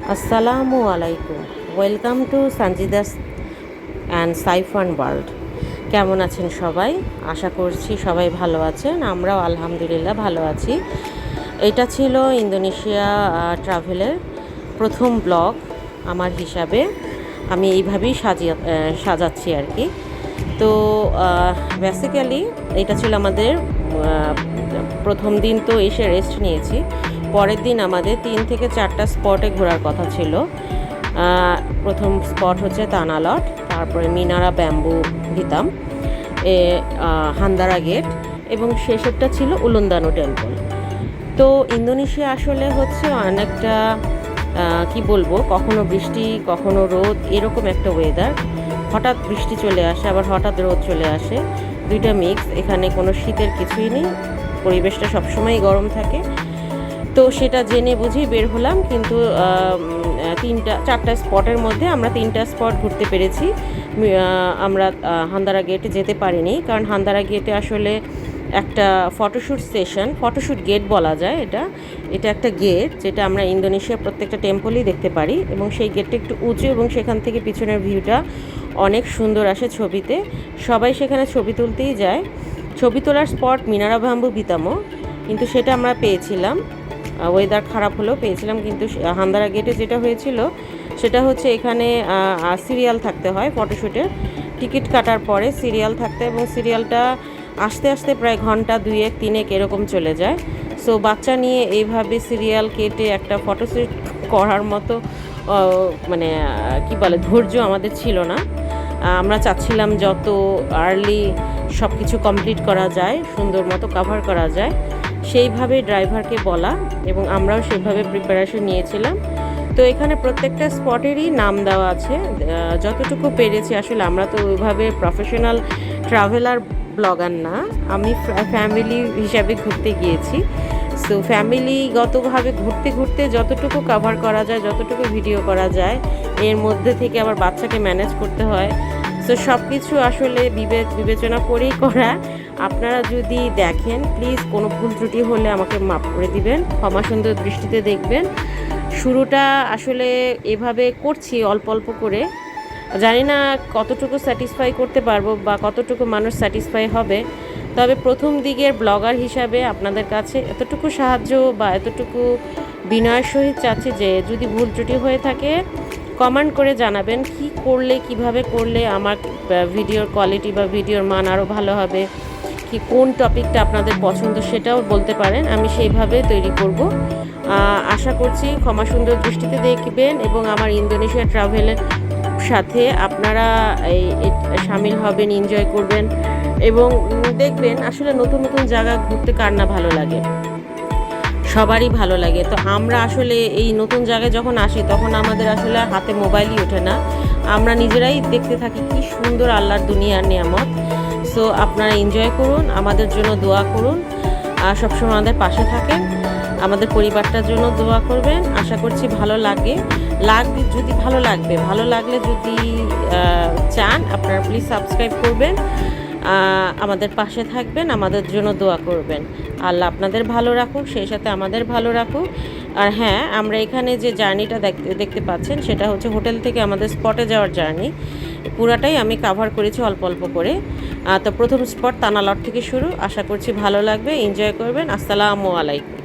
আসসালামু আলাইকুম। Welcome to Sanjidas and Saifan world কেমন আছেন সবাই? আশা করছি সবাই ভালো আছেন। আমরাও আলহামদুলিল্লাহ ভালো আছি। এটা ছিল ইন্দোনেশিয়া ট্রাভেলের প্রথম ব্লগ আমার হিসাবে। আমি এইভাবেই সাজিয়ে সাজাচ্ছি আর কি। তো বেসিক্যালি এটা ছিল আমাদের প্রথম দিন তো এসে রেস্ট নিয়েছি। পরের দিন আমাদের তিন থেকে চারটা স্পটে ঘোরার কথা ছিল। প্রথম স্পট হচ্ছে তানালট, তারপরে মিনারা ব্যাম্বু ভিতাম, এ হান্দারা গেট, এবং শেষেরটা ছিল উলন্দানো টেম্পল। তো ইন্দোনেশিয়া আসলে হচ্ছে অনেকটা কি বলব, কখনো বৃষ্টি, কখনো রোদ, এরকম একটা ওয়েদার হঠাৎ বৃষ্টি চলে আসে, আবার হঠাৎ রোদ চলে আসে। দুইটা মিক্স এখানে কোনো শীতের কিছুই নেই, পরিবেশটা সবসময় গরম থাকে। তো সেটা জেনে বুঝি বের হলাম, কিন্তু তিনটা, চারটা স্পটের মধ্যে আমরা তিনটা স্পট ঘুরতে পেরেছি। আমরা হান্দারা গেটে যেতে পারিনি, কারণ হান্দারা গেটে আসলে একটা ফটোশ্যুট স্টেশন ফটোশ্যুট গেট বলা যায় এটা। এটা একটা গেট যেটা আমরা ইন্দোনেশিয়ার প্রত্যেকটা টেম্পলই দেখতে পারি এবং সেই গেটটা একটু উঁচু এবং সেখান থেকে পিছনের ভিউটা অনেক সুন্দর আসে ছবিতে। সবাই সেখানে ছবি তুলতেই যায়। ছবি তোলার স্পট মিনারা ভাম্বু বিতামো, কিন্তু সেটা আমরা পেয়েছিলাম। ওয়েদার খারাপ হলেও পেয়েছিলাম, কিন্তু হান্দারা গেটে যেটা হয়েছিল, সেটা হচ্ছে এখানে সিরিয়াল থাকতে হয় ফটোশ্যুটের টিকিট কাটার পরে সিরিয়াল থাকতে, এবং সিরিয়ালটা আস্তে আস্তে প্রায় ঘণ্টা দুয়েক, তিনেক এরকম চলে যায়। সো বাচ্চা নিয়ে এইভাবে সিরিয়াল কেটে একটা ফটোশ্যুট করার মতো মানে কি বলে, ধৈর্য আমাদের ছিল না। আমরা চাচ্ছিলাম যত আর্লি সব কিছু কমপ্লিট করা যায়, সুন্দর মতো কাভার করা যায়। সেইভাবে ড্রাইভারকে বলা এবং আমরাও সেভাবে প্রিপারেশন নিয়েছিলাম। তো এখানে প্রত্যেকটা স্পটেরই নাম দেওয়া আছে। যতটুকু পেরেছি, আসলে আমরা তো ওইভাবে প্রফেশনাল ট্রাভেলার ব্লগার না। আমি ফ্যামিলি হিসাবে ঘুরতে গিয়েছি। সো ফ্যামিলিগতভাবে ঘুরতে ঘুরতে যতটুকু কভার করা যায়, যতটুকু ভিডিও করা যায়, এর মধ্যে থেকে আবার বাচ্চাকে ম্যানেজ করতে হয়। সো সব কিছু আসলে বিবেক বিবেচনা করেই করা। আপনারা যদি দেখেন প্লিজ কোনো ভুল ত্রুটি হলে আমাকে মাফ করে দিবেন। ক্ষমা সুন্দর দৃষ্টিতে দেখবেন। শুরুটা আসলে এভাবে করছি অল্প অল্প করে। জানি না কতটুকু স্যাটিসফাই করতে পারব বা কতটুকু মানুষ স্যাটিসফাই হবে। তবে প্রথম দিকের ব্লগার হিসাবে আপনাদের কাছে এতটুকু সাহায্য বা এতটুকু বিনয়ের সহিত চাচ্ছি যে, যদি ভুল ত্রুটি হয়ে থাকে কমেন্ট করে জানাবেন কি করলে, কীভাবে করলে আমার ভিডিওর কোয়ালিটি বা ভিডিওর মান আরও ভালো হবে, কি কোন টপিকটা আপনাদের পছন্দ সেটাও বলতে পারেন, আমি সেইভাবে তৈরি করব। আশা করছি ক্ষমা সুন্দর দৃষ্টিতে দেখবেন এবং আমার ইন্দোনেশিয়া ট্রাভেলের সাথে আপনারা এই সামিল হবেন এনজয় করবেন এবং দেখবেন আসলে নতুন নতুন জায়গা ঘুরতে কার না ভালো লাগে। সবারই ভালো লাগে। তো আমরা আসলে এই নতুন জায়গায় যখন আসি, তখন আমাদের আসলে হাতে মোবাইলই ওঠে না। আমরা নিজেরাই দেখতে থাকি কি সুন্দর আল্লাহর দুনিয়ার নিয়ামত। সো আপনারা এনজয় করুন, আমাদের জন্য দোয়া করুন, আর সবসময় আমাদের পাশে থাকেন। আমাদের পরিবারটার জন্য দোয়া করবেন। আশা করছি ভালো লাগে। লাগবে যদি ভালো লাগবে, ভালো লাগলে যদি চান, আপনারা প্লিজ সাবস্ক্রাইব করবেন। আমাদের পাশে থাকবেন, আমাদের জন্য দোয়া করবেন। আল্লাহ আপনাদের ভালো রাখুক, সেই সাথে আমাদের ভালো রাখুক। আর হ্যাঁ আমরা এখানে যে জার্নিটা দেখতে পাচ্ছেন, সেটা হচ্ছে হোটেল থেকে আমাদের স্পটে যাওয়ার জার্নি। পুরাটাই আমি কাভার করেছি অল্প অল্প করে। তো প্রথম স্পট তানালট থেকে শুরু। আশা করছি ভালো লাগবে এনজয় করবেন। আসসালামু আলাইকুম।